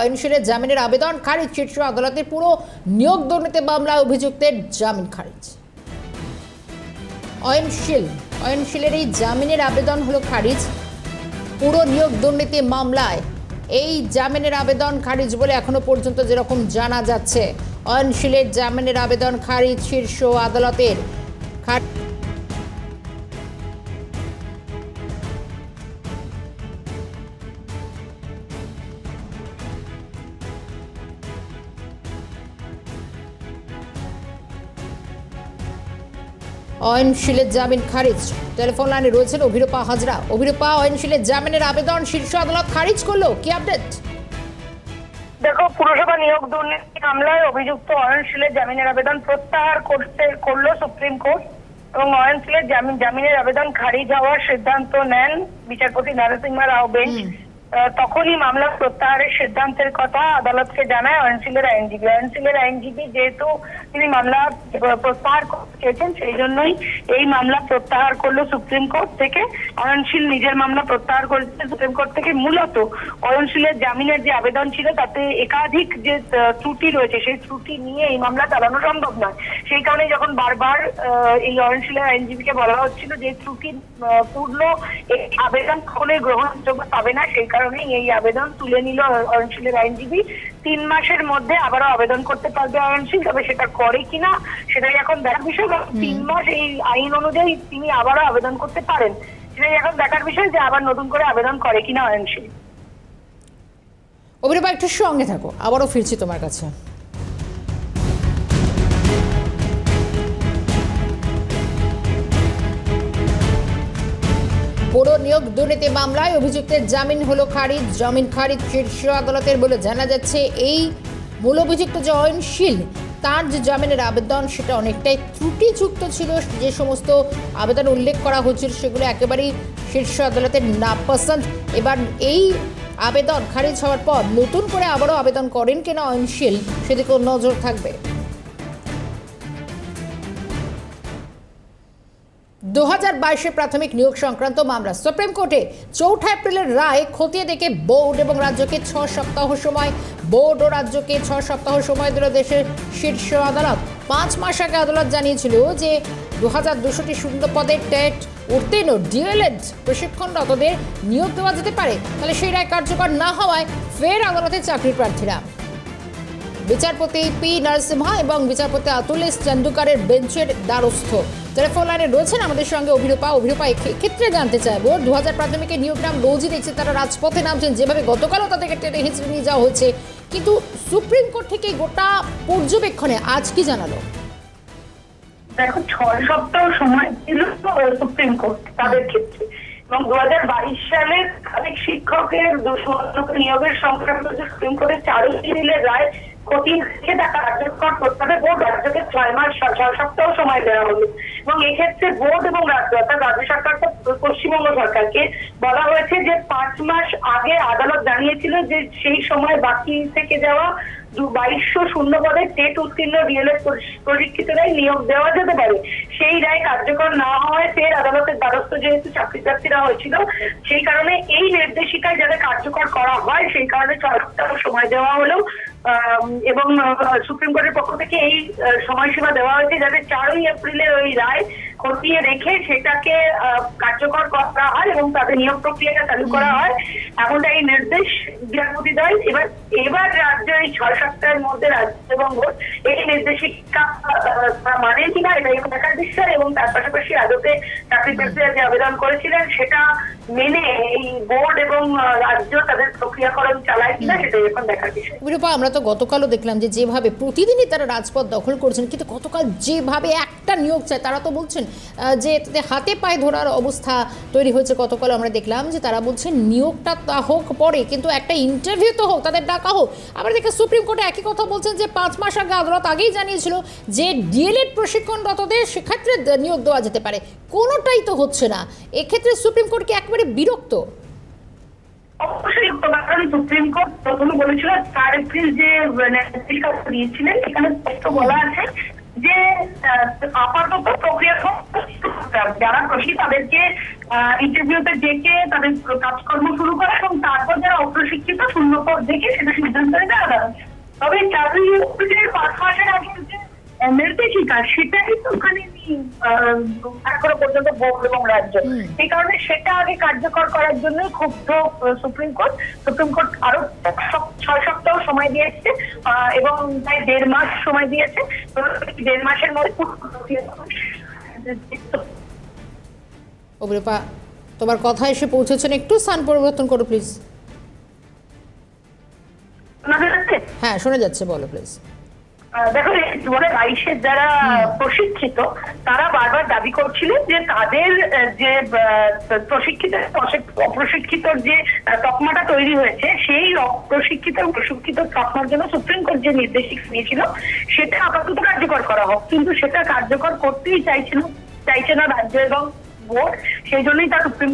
অয়নশীলের জামিনের আবেদন, খারিজ, শীর্ষ আদালতের পুরো নিয়োগ দুর্নীতি মামলায় অভিযুক্তের জামিন খারিজ। অয়নশীল অয়নশীলের এই জামিনের আবেদন হলো খারিজ। পুরো নিয়োগ দুর্নীতি মামলায় এই জামিনের আবেদন খারিজ বলে এখনও পর্যন্ত যেরকম জানা যাচ্ছে অয়নশীলের জামিনের আবেদন খারিজ, শীর্ষ আদালতের খারিজ অয়নশীলের জামিন খারিজ। টেলিফোন লাইনে রয়েছেন অভিরূপা হাজরা। অভিরূপা অয়নশীলের জামিনের আবেদন শীর্ষ আদালত খারিজ করল। কি আপডেট? দেখো পুরসভা নিয়োগ দুর্নীতি মামলায় অভিযুক্ত অয়নশীলের জামিনের আবেদন প্রত্যাহার করতে করল সুপ্রিম কোর্ট এবং অয়নশীলের জামিন জামিনের আবেদন খারিজ হওয়ার সিদ্ধান্ত নেন বিচারপতি নরসিংহ রাও বেঞ্চ। তখনই মামলা প্রত্যাহারের সিদ্ধান্তের কথা আদালতকে জানায় অয়নশীলের আইনজীবী। অয়নশীলের আইনজীবী যেহেতু তিনি মামলা প্রত্যাহার চেয়েছেন, সেই জন্যই এই মামলা প্রত্যাহার করল সুপ্রিম কোর্ট থেকে। অয়নশীল নিজের মামলা প্রত্যাহার করেছে সুপ্রিম কোর্ট থেকে। মূলত অয়নশীলের জামিনের যে আবেদন ছিল, তাতে একাধিক যে ত্রুটি রয়েছে, সেই ত্রুটি নিয়ে এই মামলা চালানো সম্ভব নয়। সেই কারণে যখন বারবার এই অয়নশীলের আইনজীবীকে বলা হচ্ছিল যে ত্রুটি পূর্ণ আবেদন কখনোই গ্রহণযোগ্য পাবে না, সেই কারণেই এই আবেদন তুলে নিল অয়নশীলের আইনজীবী। তিন মাসের মধ্যে আবারও আবেদন করতে পারবে অয়নশীল তবে সেটা করে কিনা সেটাই এখন দেখার বিষয়। বা তিন মাস এই আইন অনুযায়ী তিনি আবারও আবেদন করতে পারেন। সেটাই এখন দেখার বিষয় যে আবার নতুন করে আবেদন করে কিনা অয়নশীল অভিনবা একটু সঙ্গে থাকো আবারও ফিরছি তোমার কাছে। পুরো নিয়োগ দুর্নীতি মামলায় অভিযুক্তের জামিন হলো খারিজ। জামিন খারিজ শীর্ষ আদালতের বলে জানা যাচ্ছে, এই মূল অভিযুক্ত যে অয়নশীল তার যে জামিনের আবেদন, সেটা অনেকটাই ত্রুটিযুক্ত ছিল। যে সমস্ত আবেদন উল্লেখ করা হয়েছিল, সেগুলো একেবারেই শীর্ষ আদালতের নাপসন্দ এবার এই আবেদন খারিজ হওয়ার পর নতুন করে আবারও আবেদন করেন কিনা অয়নশীল সেদিকেও নজর থাকবে। দু হাজার বাইশে প্রাথমিক নিয়োগ সংক্রান্ত মামলা। সুপ্রিম কোর্টে চৌঠা এপ্রিলের রায় খতিয়ে দেখে বোর্ড এবং রাজ্যকে ছ সপ্তাহ সময়, বোর্ড ও রাজ্যকে ছ সপ্তাহ সময় দিল দেশের শীর্ষ আদালত। পাঁচ মাস আগে আদালত জানিয়েছিল যে দু হাজার দুশোটি শূন্য পদের টেট উত্তীর্ণ ডিএলএড প্রশিক্ষণরতদের নিয়োগ দেওয়া যেতে পারে। তাহলে সেই রায় কার্যকর না হওয়ায় ফের আদালতে চাকরি প্রার্থীরা। বিচারপতি পি নরসিমহা এবং বিচারপতি অতুলেশ চন্দুকারের বেঞ্চের দ্বারস্থ। টেলিফোন লাইনে রয়েছেন, আমাদের সঙ্গে অভিরূপা। অভিরূপা ক্ষেত্রে জানতে চাইব দু হাজার প্রাথমিকের নিয়োগ নাম রোজই দেখছি তারা রাজপথে নামছেন। যেভাবে গতকালও তাদেরকে টেনে হিঁচড়ে নিয়ে যাওয়া হচ্ছে কিন্তু সুপ্রিম কোর্ট থেকে গোটা পর্যবেক্ষণে আজ কি জানালো? দেখো ছয় সপ্তাহ সময় ছিল সুপ্রিম কোর্ট তাদের ক্ষেত্রে। এবং দু হাজার বাইশ সালে অনেক শিক্ষকের নিয়োগের সংক্রান্ত যে সুপ্রিম কোর্টের চারু এপ্রিলের রায় দেখে তা কার্যকর করতে হবে। বোর্ড রাজ্যকে ছয় মাস, ছয় সপ্তাহ সময় দেওয়া হলো। এবং এক্ষেত্রে বোর্ড এবং রাজ্য অর্থাৎ রাজ্য সরকার পশ্চিমবঙ্গ সরকারকে বলা হয়েছে যে পাঁচ মাস আগে আদালত জানিয়েছিল যে সেই সময় বাকি থেকে যাওয়া বাইশশো শূন্য পদে টেট উত্তীর্ণ ডিএলএড প্রশিক্ষিতরাই নিয়োগ দেওয়া যেতে পারে। সেই রায় কার্যকর না হওয়ায় ফের আদালতের দ্বারস্থ যেহেতু চাকরি প্রার্থীরা হয়েছিল সেই কারণে এই নির্দেশিকায় যাতে কার্যকর করা হয় সেই কারণে সময় দেওয়া হলো। আম, এবং সুপ্রিম কোর্টের পক্ষ থেকে এই সময়সীমা দেওয়া হয়েছে যাতে চারই এপ্রিলের ওই রায় খতিয়ে রেখে সেটাকে কার্যকর করা হয় এবং তাদের নিয়োগ প্রক্রিয়াটা চালু করা হয়। এমনটা এই নির্দেশ বিচারপতি দেয়। এবার এবার রাজ্য এই ছয় সপ্তাহের মধ্যে রাজ্যবঙ্গ এই নির্দেশিকা মানে কিনা এটা দেখার বিষয় এবং তার পাশাপাশি আদতে চাকরি প্রার্থীরা যে আবেদন করেছিলেন সেটা মেনে এই বোর্ড এবং রাজ্য তাদের প্রক্রিয়াকরণ চালায় কিনা সেটাই এখন দেখার বিষয়। অভিরূপা আমরা তো গতকালও দেখলাম যে যেভাবে প্রতিদিনই তারা রাজপথ দখল করছেন কিন্তু গতকাল যেভাবে একটা নিয়োগ চায় তারা তো বলছেন যে হাতে পায়ে ধরার অবস্থা তৈরি হয়েছে গতকাল আমরা দেখলাম যে তারা বলছেন নিয়োগটা তা হোক পরে কিন্তু একটা ইন্টারভিউ তো হোক তাদের ডাকা হোক। আবার দেখে সুপ্রিম কোর্টে একই কথা বলছেন যে পাঁচ মাস আগে আদালত আগেই জানিয়েছিল যে ডিএলএড প্রশিক্ষণরতদের সেক্ষেত্রে নিয়োগ দেওয়া যেতে পারে। কোনোটাই তো হচ্ছে না। এক্ষেত্রে সুপ্রিম কোর্ট কি একেবারে বিরক্ত। অবশ্যই কারণ সুপ্রিম কোর্ট প্রথমে বলেছিল চার এপ্রিল যে দিয়েছিলেন স্পষ্ট বলা আছে যে আপাতত প্রক্রিয়া যারা দোষী, তাদেরকে ইন্টারভিউতে ডেকে তাদের কাজকর্ম শুরু করে এবং তারপর যারা অপ্রশিক্ষিত শূন্য পদ দেখে সেটা সিদ্ধান্ত নেবে আদালত তবে চাকরি পাঁচ মাসের আগে নির্দেশিকা সেটাই তো ওখানে এখনও পর্যন্ত বোর্ড এবং রাজ্য। কারণে সেটা আগে কার্যকর করার জন্য ক্ষুব্ধ সুপ্রিম কোর্ট। সুপ্রিম কোর্ট আরও ছয় সপ্তাহ সময় দিয়েছে এবং প্রায় দেড় মাস সময় দিয়েছে। দেড় মাসের মধ্যে অভিরূপা তোমার কথা এসে পৌঁছেছেন একটু? স্থান পরিবর্তন করো প্লিজ শোনা যাচ্ছে? হ্যাঁ শোনা যাচ্ছে বলো প্লিজ দেখো দু হাজার বাইশের যারা প্রশিক্ষিত তারা বারবার দাবি করছিলেন যে তাদের যে প্রশিক্ষিত অপ্রশিক্ষিত যে তকমাটা তৈরি হয়েছে সেই অপ্রশিক্ষিত প্রশিক্ষিত তকমার জন্য সুপ্রিম কোর্ট যে নির্দেশিক দিয়েছিল সেটা আপাতত কার্যকর করা হোক। কিন্তু সেটা কার্যকর করতেই চাইছিল চাইছে না রাজ্য এবং বোর্ড সেই জন্যই তার সুপ্রিম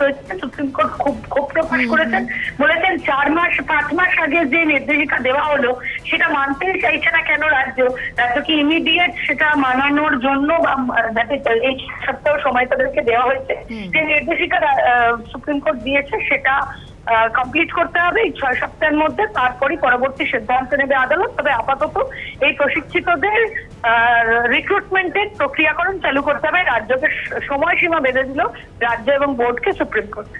হয়েছে সুপ্রিম কোর্ট খুব ক্ষোভ প্রকাশ করেছেন। বলেছেন চার মাস পাঁচ মাস আগে যে নির্দেশিকা দেওয়া হলো সেটা মানতেই চাইছে না কেন রাজ্য? রাজ্য কি ইমিডিয়েট সেটা মানানোর জন্য বা যাতে এই সপ্তাহ সময় তাদেরকে দেওয়া হয়েছে? যে নির্দেশিকা সুপ্রিম কোর্ট দিয়েছে সেটা কমপ্লিট করতে হবে এই ছয় সপ্তাহের মধ্যে তারপরে পরবর্তী সিদ্ধান্ত নেবে আদালত। তবে আপাতত এই প্রশিক্ষিতদের রিক্রুটমেন্টের প্রক্রিয়াকরণ চালু করতে হবে। রাজ্যকে সময়সীমা বেঁধে দিল রাজ্য এবং বোর্ডকে সুপ্রিম কোর্ট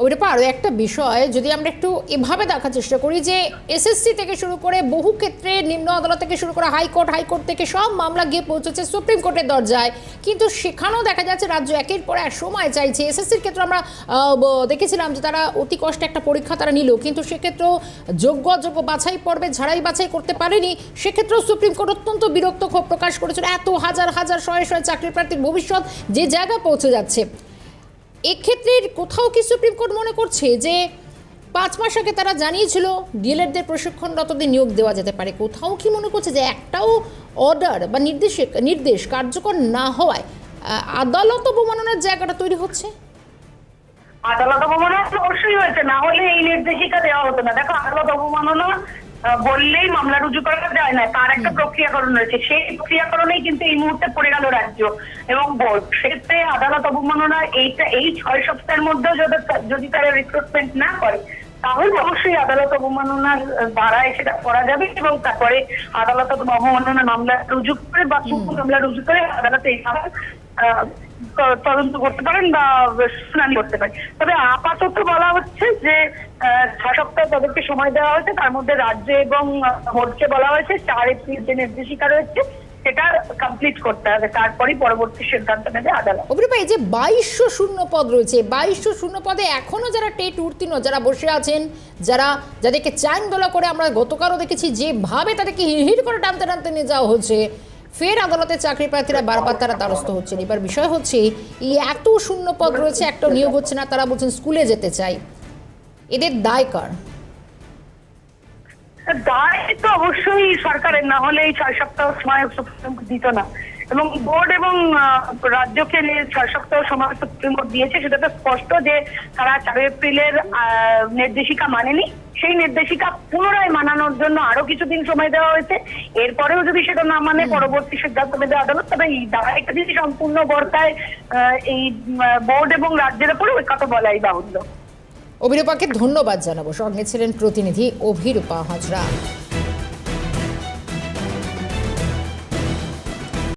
অভিরূপা আরও একটা বিষয়, যদি আমরা একটু এভাবে দেখার চেষ্টা করি যে এসএসসি থেকে শুরু করে বহু ক্ষেত্রে নিম্ন আদালত থেকে শুরু করে হাইকোর্ট হাইকোর্ট থেকে সব মামলা গিয়ে পৌঁছেছে সুপ্রিম কোর্টের দরজায়। কিন্তু সেখানেও দেখা যাচ্ছে রাজ্য একের পর এক সময় চাইছে। এসএসসির ক্ষেত্রে আমরা দেখেছিলাম যে তারা অতি কষ্টে একটা পরীক্ষা তারা নিল, কিন্তু সেক্ষেত্রেও যোগ্য অযোগ্য বাছাই পর্বে ঝাড়াই বাছাই করতে পারেনি। সেক্ষেত্রেও সুপ্রিম কোর্ট অত্যন্ত বিরক্ত ক্ষোভ প্রকাশ করেছিল। এত হাজার হাজার, শয়ে শয়ে চাকরি প্রার্থীর ভবিষ্যৎ যে জায়গায় পৌঁছে যাচ্ছে। এক্ষেত্রে কোথাও কি সুপ্রিম কোর্ট মনে করছে যে পাঁচ মাস আগে তারা জানিয়েছিল ডিএলএডদের প্রশিক্ষণরতদের নিয়োগ দেওয়া যেতে পারে? কোথাও কি মনে করছে যে একটাও অর্ডার বা নির্দেশ নির্দেশ কার্যকর না হওয়ায় আদালত অবমাননার জায়গাটা তৈরি হচ্ছে? আদালত অবমাননা অবশ্যই হয়েছে, না হলে এই নির্দেশিকা দেওয়া হতো না। দেখো, আদালত অবমাননা বললেই মামলা রুজু করা যায় না। তার একটা প্রক্রিয়াকরণ রয়েছে। সেই প্রক্রিয়াকরণেই কিন্তু এই মুহূর্তে পড়ে গেল রাজ্য এবং সেক্ষেত্রে আদালত অবমাননা এইটা এই ছয় সপ্তাহের মধ্যেও যদি যদি তারা রিক্রুটমেন্ট না করে তাহলে অবশ্যই আদালত অবমাননার দ্বারায় সেটা করা যাবে এবং তারপরে আদালত অবমাননা মামলা রুজু করে বা মামলা রুজু করে আদালতে ত- তদন্ত করতে পারেন বা শুনানি করতে পারেন। তবে আপাতত বলা হচ্ছে যে ছয় সপ্তাহ তাদেরকে সময় দেওয়া হয়েছে। তার মধ্যে রাজ্য এবং আহ, বোর্ডকে বলা হয়েছে চার এপ্রিল যে নির্দেশিকা রয়েছে সেটা কমপ্লিট করতে হবে। তারপরেই পরবর্তী সিদ্ধান্ত নেবে আদালত। এই যে বাইশশো শূন্য পদ রয়েছে বাইশশো শূন্য পদে এখনও যারা টেট উত্তীর্ণ যারা বসে আছেন যারা যাদেরকে চাইন দোলা করে আমরা গতকালও দেখেছি যেভাবে তাদেরকে হিড় করে টানতে টানতে নিয়ে যাওয়া হচ্ছে ফের আদালতে চাকরি প্রার্থীরা বারবার তারা দ্বারস্থ হচ্ছেন। এবার বিষয় হচ্ছে, এই এত শূন্য পদ রয়েছে, একটা নিয়োগ হচ্ছে না, তারা বলছেন স্কুলে যেতে চাই। এদের দায় কার? দায় তো অবশ্যই সরকারের, না হলে এই ছয় সপ্তাহ সময় দিত না। এবং বোর্ড এবং রাজ্যকে সপ্তাহ সময় সুপ্রিম কোর্ট দিয়েছে সেটা তো স্পষ্ট যে তারা চার এপ্রিলের নির্দেশিকা মানেনি। সেই নির্দেশিকা পুনরায় মানানোর জন্য আরও কিছুদিন সময় দেওয়া হয়েছে। এরপরেও যদি সেটা না মানে পরবর্তী সিদ্ধান্ত নেবে আদালত। তবে এই দায়টা যদি সম্পূর্ণ বর্তায় এই বোর্ড এবং রাজ্যের উপরে ওই কথা বলাই বাহুল্য। অভিরূপাকে ধন্যবাদ জানাব। সঙ্গে ছিলেন প্রতিনিধি অভিরূপা হাজরা।